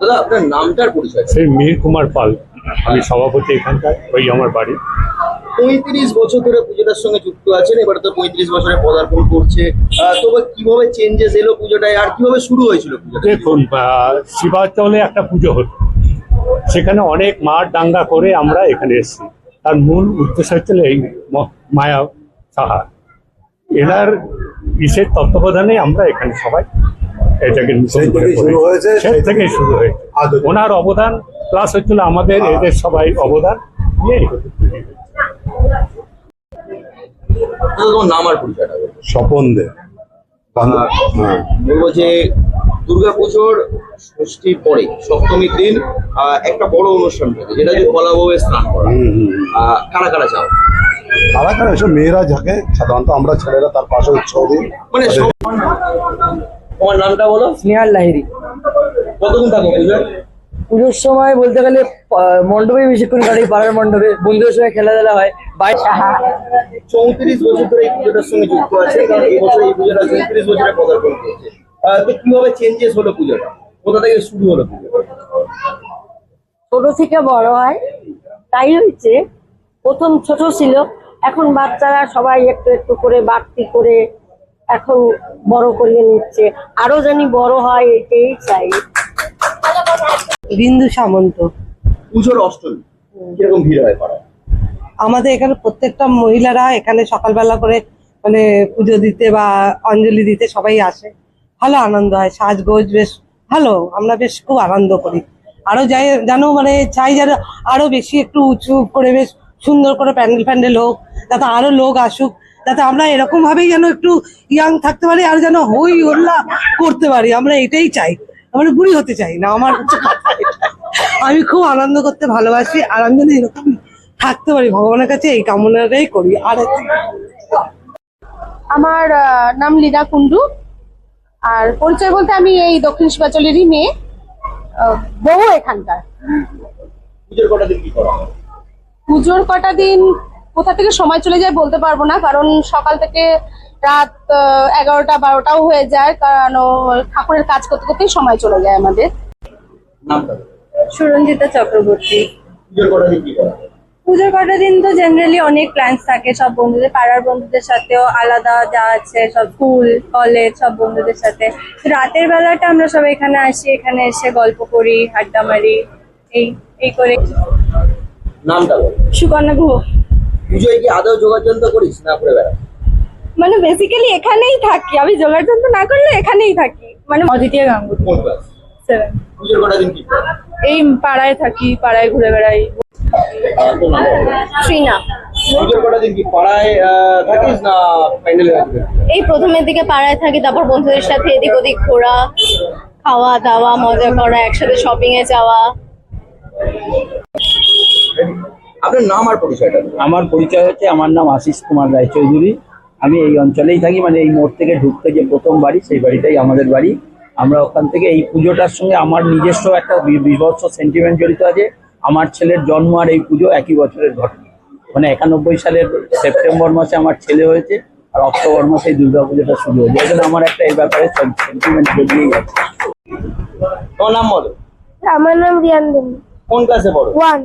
দাদা আপনার নামটার পরিচয় সেই মিহির কুমার পাল আমি সভাপতি এখানকার ওই আমার বাড়ি। পঁয়ত্রিশ বছর ধরে পুজোটার সঙ্গে যুক্ত আছেন এবার তো পঁয়ত্রিশ বছরে পদার্পণ করছে। আহ, তবে কীভাবে চেঞ্জেস এলো পুজোটায় আর কীভাবে শুরু হয়েছিল পুজোটা? দেখুন আহ, শিবাচলে একটা পুজো হতো সেখানে অনেক মার দাঙ্গা করে আমরা এখানে এসেছি। তার মূল উদ্দেশ্য হচ্ছিল এই ম- মায়া সাহা। এনার বিশেষ তত্ত্বাবধানে আমরা এখানে সবাই এটাকে করে শুরু হয়েছে, সেই সেই শুরু হয়েছে। ওনার অবদান প্লাস হচ্ছিল আমাদের এদের সবাই অবদান নাম আর পরিচয়টা স্বপন দে। হ্যাঁ। বলব যে দুর্গাপুজোর ষষ্ঠীর পরে সপ্তমীর দিন আহ, একটা বড় অনুষ্ঠান থাকে যেটা স্নান করা। কারা কারা চাও কারা কারা? এসব মেয়েরা ঝাঁকে সাধারণত আমরা ছেলেরা তার পাশে উৎসাহ দিই। মানে তোমার নামটা বলো? স্নেহার লাহিরি কতদিন থাকো পুজোয়? পুজোর সময় বলতে গেলে আহ, মণ্ডপে বেশিক্ষণ কাটাই পাড়ার মণ্ডপে। বন্ধুদের সঙ্গে খেলাধুলা হয়। বাইরে চৌত্রিশ বছর ধরে এই পুজোটার সঙ্গে যুক্ত আছে কারণ এই বছর এই পুজোটা চৌত্রিশ বছরে পদার্পণ করছে। আহ, তো কীভাবে চেঞ্জেস হলো পুজোটা? কোথা থেকে শুরু হলো ছোট থেকে বড় হয়। তাই হয়েছে প্রথম ছোট ছিল। এখন বাচ্চারা সবাই একটু একটু করে বাড়তি করে এখন বড় করিয়ে নিচ্ছে। আরও জানি বড় হয় এটাই চাই। বিন্দু সামন্ত। পুজোর অষ্টমী কীরকম ভিড় হয় পাড়ায়? আমাদের এখানে প্রত্যেকটা মহিলারা এখানে সকালবেলা করে মানে পুজো দিতে বা অঞ্জলি দিতে সবাই আসে। ভালো আনন্দ হয় সাজগোজ বেশ ভালো আমরা বেশ খুব আনন্দ করি। আরও যাই যেন মানে চাই যেন আরও বেশি একটু উঁচু করে বেশ সুন্দর করে প্যান্ডেল ফ্যান্ডেল হোক যাতে আরও লোক আসুক। যাতে আমরা এরকম ভাবেই যেন একটু ইয়াং থাকতে পারি আর যেন হই হল্লা করতে পারি। আমরা এটাই চাই। আমরা বুড়ি হতে চাই না আমার হচ্ছে আমি খুব আনন্দ করতে ভালোবাসি আর আমি যেন এরকম থাকতে পারি। ভগবানের কাছে এই কামনাটাই করি। আর আমার নাম লীনা কুন্ডু আর পরিচয় বলতে আমি এই দক্ষিণ শিবাচলেরই মেয়ে। বউ এখানকার। পুজোর কটা দিন কোথা থেকে সময় চলে যায় বলতে পারব না কারণ সকাল থেকে রাত আহ, এগারোটা বারোটাও হয়ে যায় কারণ ঠাকুরের কাজ করতে করতেই সময় চলে যায় আমাদের। সুরঞ্জিতা চক্রবর্তী। পুজোর কটা দিন কি করা? পুজোর কটা দিন তো জেনারেলি অনেক প্ল্যান্স থাকে সব বন্ধুদের পাড়ার বন্ধুদের সাথেও আলাদা যা আছে সব স্কুল কলেজ সব বন্ধুদের সাথে। রাতের বেলাটা আমরা সব এখানে আসি এখানে এসে গল্প করি আড্ডা মারি এই এই করে। নামটা সুকন্যা গুহ। পুজোয় কি আদৌ যোগাযোগ করিস? না করে বেড়া। মানে বেসিক্যালি এখানেই থাকি। আমি যোগাযোগ না করলে এখানেই থাকি। মানে অদ্বিতীয় গাঙ্গুলি। কোন ক্লাস সেভেন পুজোর কটা দিন কি? এই পাড়ায় থাকি পাড়ায় ঘুরে বেড়াই। শ্রীনা। এই প্রথমের দিকে পাড়ায় থাকি তারপর বন্ধুদের সাথে এদিক ওদিক ঘোরা খাওয়া দাওয়া মজা করা একসাথে শপিং এ যাওয়া। আপনার নাম আর পরিচয়টা আমার পরিচয় হচ্ছে আমার নাম আশিস কুমার রায়চৌধুরী। আমি এই অঞ্চলেই থাকি মানে এই মোড় থেকে ঢুকতে যে প্রথম বাড়ি সেই বাড়িটাই আমাদের বাড়ি। আমরা ওখান থেকে এই পুজোটার সঙ্গে আমার নিজস্ব একটা বিভৎস সেন্টিমেন্ট জড়িত আছে। আমার ছেলের জন্ম আর এই পুজো একই বছরের ঘটনা। মানে একানব্বই সালের সেপ্টেম্বর মাসে আমার ছেলে হয়েছে আর অক্টোবর মাসে এই দুর্গা পুজোটা শুরু হয়েছে। এই জন্য আমার একটা এই ব্যাপারে সেন্টিমেন্ট জড়িয়েই আছে তোমার নাম বলো। আমার নাম রিয়ান কোন ক্লাসে পড়ো? ওয়ান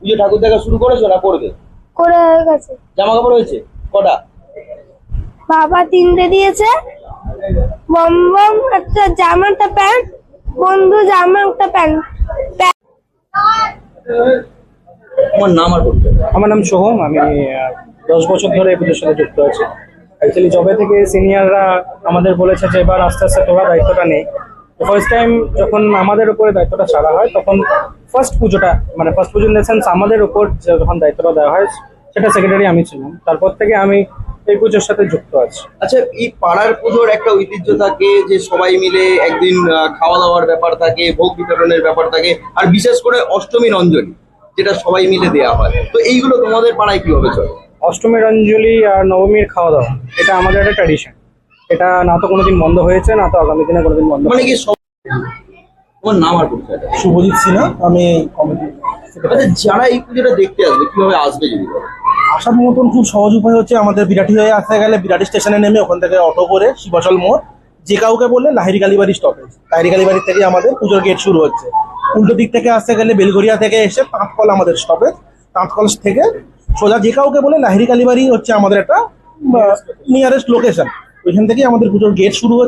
পুজো ঠাকুর দেখা শুরু করেছ না করবে করে হয়ে গেছে। জামা কাপড় হয়েছে? কটা? বাবা তিনটে দিয়েছে। বম বম একটা জামা একটা প্যান্ট। বন্ধু জামা একটা প্যান্ট। তোমার নাম আর পরিচয় আমার নাম সোহম আমি আহ, দশ বছর ধরে এই পুজোর সাথে যুক্ত আছি। অ্যাকচুয়ালি জবে থেকে সিনিয়ররা আমাদের বলেছে যে এবার আস্তে আস্তে তোরা দায়িত্বটা নেই ফার্স্ট টাইম যখন আমাদের উপরে দায়িত্বটা ছাড়া হয় তখন ফার্স্ট পুজোটা মানে first Puja in the sense আমাদের উপর যখন দায়িত্বটা দেওয়া হয় সেটা সেক্রেটারি আমি ছিলাম। তারপর থেকে আমি এই পুজোর সাথে যুক্ত আছি। আচ্ছা এই পাড়ার পুজোর একটা ঐতিহ্য থাকে যে সবাই মিলে একদিন খাওয়া দাওয়ার ব্যাপার থাকে ভোগ বিতরণের ব্যাপার থাকে আর বিশেষ করে অষ্টমীর অঞ্জলি যেটা সবাই মিলে দেয়া হয়। তো এইগুলো তোমাদের পাড়ায় কীভাবে চলে? অষ্টমীর অঞ্জলি আর নবমীর খাওয়া দাওয়া এটা আমাদের একটা ট্র্যাডিশন এটা না তো কোনোদিন বন্ধ হয়েছে না তো আগামী দিনে কোনোদিন বন্ধ মানে কি তোমার নাম আর পরিচয়টা শুভজিৎ সিনহা আমি কমিটি আচ্ছা যারা এই পুজোটা দেখতে আসবে কীভাবে আসবে যদি আসার মতন খুব সহজ উপায় হচ্ছে আমাদের বিরাটি হয়ে আসতে গেলে বিরাটি স্টেশনে নেমে ওখান থেকে অটো করে শিবাচল মোড় যে কাউকে বললে লাহিরি কালীবাড়ি স্টপেজ লাহিরি কালীবাড়ি থেকে আমাদের পুজোর গেট শুরু হচ্ছে। উল্টো দিক থেকে আসতে গেলে বেলগড়িয়া থেকে এসে তাঁতকল আমাদের স্টপেজ তাঁতকল থেকে সোজা যে কাউকে বলে লাহিরি কালীবাড়ি হচ্ছে আমাদের একটা নিয়ারেস্ট লোকেশন ওইখান থেকেই আমাদের পুজোর গেট শুরু হচ্ছে।